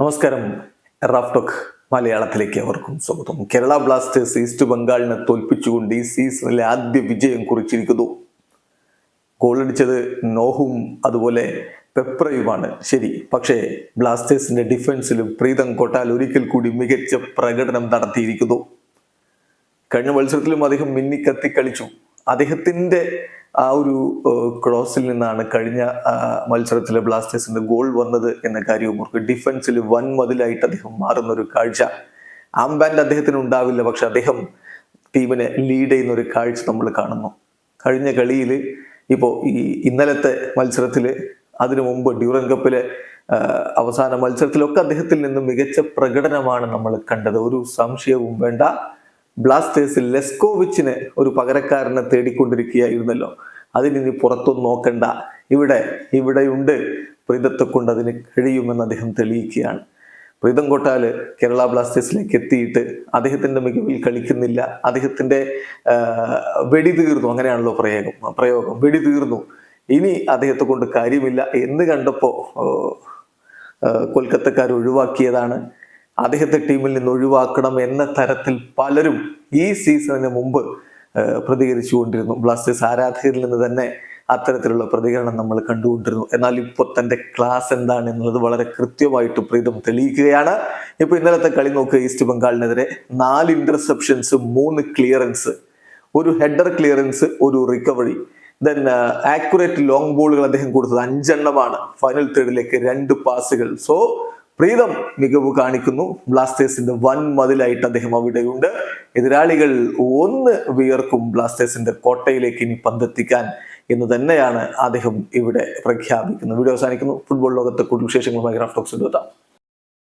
നമസ്കാരം. റാഫ്ടോക്ക് മലയാളത്തിലേക്ക് അവർക്കും സ്വാഗതം. കേരള ബ്ലാസ്റ്റേഴ്സ് ഈസ്റ്റ് ബംഗാളിനെ തോൽപ്പിച്ചുകൊണ്ട് ഈ സീസണിലെ ആദ്യ വിജയം കുറിച്ചിരിക്കുന്നു. ഗോളടിച്ചത് നോഹും അതുപോലെ പെപ്രയുമാണ്. ശരി പക്ഷേ ബ്ലാസ്റ്റേഴ്സിന്റെ ഡിഫൻസിലും പ്രീതം കൊട്ടാൽ ഒരിക്കൽ കൂടി മികച്ച പ്രകടനം നടത്തിയിരിക്കുന്നു. കഴിഞ്ഞ മത്സരത്തിലും അദ്ദേഹം മിന്നിക്കത്തി കളിച്ചു അദ്ദേഹത്തിന്റെ ആ ഒരു ക്രോസിൽ നിന്നാണ് കഴിഞ്ഞ മത്സരത്തിലെ ബ്ലാസ്റ്റേഴ്സിന്റെ ഗോൾ വന്നത് എന്ന കാര്യവും ഓർക്കുക ഡിഫൻസിൽ വൻ മതിലായിട്ട് അദ്ദേഹം മാറുന്ന ഒരു കാഴ്ച. ആംബാൻഡ് അദ്ദേഹത്തിന് ഉണ്ടാവില്ല പക്ഷെ അദ്ദേഹം ടീമിനെ ലീഡ് ചെയ്യുന്ന ഒരു കാഴ്ച നമ്മൾ കാണുന്നു. കഴിഞ്ഞ കളിയിൽ ഇപ്പോൾ ഈ ഇന്നലത്തെ മത്സരത്തിൽ അതിനു മുമ്പ് ഡ്യൂറൻ കപ്പിലെ അവസാന മത്സരത്തിലൊക്കെ അദ്ദേഹത്തിൽ നിന്ന് മികച്ച പ്രകടനമാണ് നമ്മൾ കണ്ടത്. ഒരു സംശയവും വേണ്ട. ബ്ലാസ്റ്റേഴ്സിൽ ലെസ്കോവിച്ചിന് ഒരു പകരക്കാരനെ തേടിക്കൊണ്ടിരിക്കുകയായിരുന്നല്ലോ അതിനി പുറത്തൊന്നും നോക്കണ്ട. ഇവിടെ ഇവിടെയുണ്ട്. പ്രീതത്തെ കൊണ്ട് അതിന് കഴിയുമെന്ന് അദ്ദേഹം തെളിയിക്കുകയാണ്. പ്രീതം കൊട്ടാൽ കേരള ബ്ലാസ്റ്റേഴ്സിലേക്ക് എത്തിയിട്ട് അദ്ദേഹത്തിന്റെ മികവിൽ കളിക്കുന്നില്ല. അദ്ദേഹത്തിന്റെ വെടി തീർന്നു. അങ്ങനെയാണല്ലോ പ്രയോഗം. പ്രയോഗം. വെടി തീർന്നു. ഇനി അദ്ദേഹത്തെ കൊണ്ട് കാര്യമില്ല എന്ന് കണ്ടപ്പോൾ കൊൽക്കത്തക്കാർ ഒഴിവാക്കിയതാണ്. അദ്ദേഹത്തെ ടീമിൽ നിന്ന് ഒഴിവാക്കണം എന്ന തരത്തിൽ പലരും ഈ സീസണിന് മുമ്പ് പ്രതികരിച്ചു പ്രതികരിച്ചുകൊണ്ടിരുന്നു. ബ്ലാസ്റ്റേഴ്സ് ആരാധകരിൽ നിന്ന് തന്നെ അത്തരത്തിലുള്ള പ്രതികരണം നമ്മൾ കണ്ടുകൊണ്ടിരുന്നു. എന്നാൽ ഇപ്പോൾ തന്റെ ക്ലാസ് എന്താണ് എന്നുള്ളത് വളരെ കൃത്യമായിട്ട് പ്രീതം തെളിയിക്കുകയാണ്. ഇപ്പോൾ ഇന്നലത്തെ കളി നോക്കുക ഈസ്റ്റ് ബംഗാളിനെതിരെ നാല് ഇന്റർസെപ്ഷൻസ് മൂന്ന് ക്ലിയറൻസ് ഒരു ഹെഡർ ക്ലിയറൻസ് ഒരു റിക്കവറി ദെൻ ആക്യുറേറ്റ് ലോങ് ബോളുകൾ അദ്ദേഹം കൊടുത്തത് അഞ്ചെണ്ണമാണ്. ഫൈനൽ തേർഡിലേക്ക് രണ്ട് പാസുകൾ സോ പ്രീതം മികവ് കാണിക്കുന്നു. ബ്ലാസ്റ്റേഴ്സിന്റെ വൻ മതിലായിട്ട് അദ്ദേഹം അവിടെയുണ്ട്. എതിരാളികൾ ഒന്ന് വിയർക്കും ബ്ലാസ്റ്റേഴ്സിന്റെ കോട്ടയിലേക്ക് ഇനി പന്തെത്തിക്കാൻ എന്ന് തന്നെയാണ് അദ്ദേഹം ഇവിടെ പ്രഖ്യാപിക്കുന്നത്. വീഡിയോ അവസാനിക്കുന്നു. ഫുട്ബോൾ ലോകത്തെ കൂടുതൽ വിശേഷങ്ങളുമായി ഗ്രാഫ്റ്റോക്സ് എത്താം.